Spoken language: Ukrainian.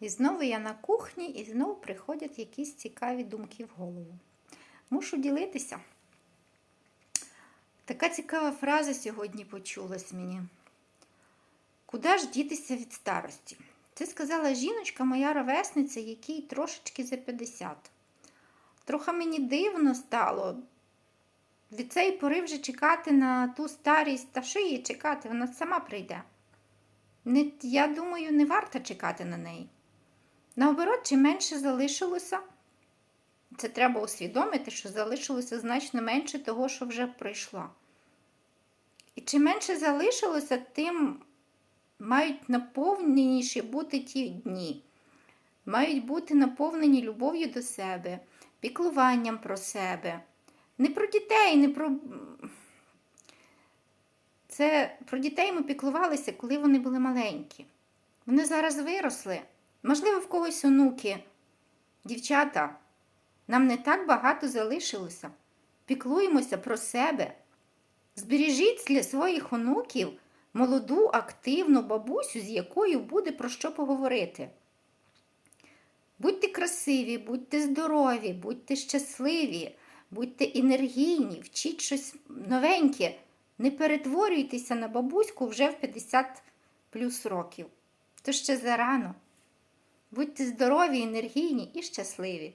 І знову я на кухні, і знову приходять якісь цікаві думки в голову. Мушу ділитися. Така цікава фраза сьогодні почулась мені. Куди ж дітися від старості? Це сказала жіночка, моя ровесниця, якій трошечки за 50. Трохи мені дивно стало. Від цієї пори вже чекати на ту старість, та що її чекати, вона сама прийде. Не, я думаю, не варто чекати на неї. Наоборот, чим менше залишилося, це треба усвідомити, що залишилося значно менше того, що вже пройшло. І чим менше залишилося, тим мають наповненіші бути ті дні. Мають бути наповнені любов'ю до себе, піклуванням про себе. Не про дітей, не про. Це про дітей ми піклувалися, коли вони були маленькі. Вони зараз виросли. Можливо, в когось онуки. Дівчата, нам не так багато залишилося. Піклуємося про себе. Збережіть для своїх онуків молоду, активну бабусю, з якою буде про що поговорити. Будьте красиві, будьте здорові, будьте щасливі, будьте енергійні, вчіть щось новеньке. Не перетворюйтеся на бабуську вже в 50 плюс років. То ще зарано. Будьте здорові, енергійні і щасливі.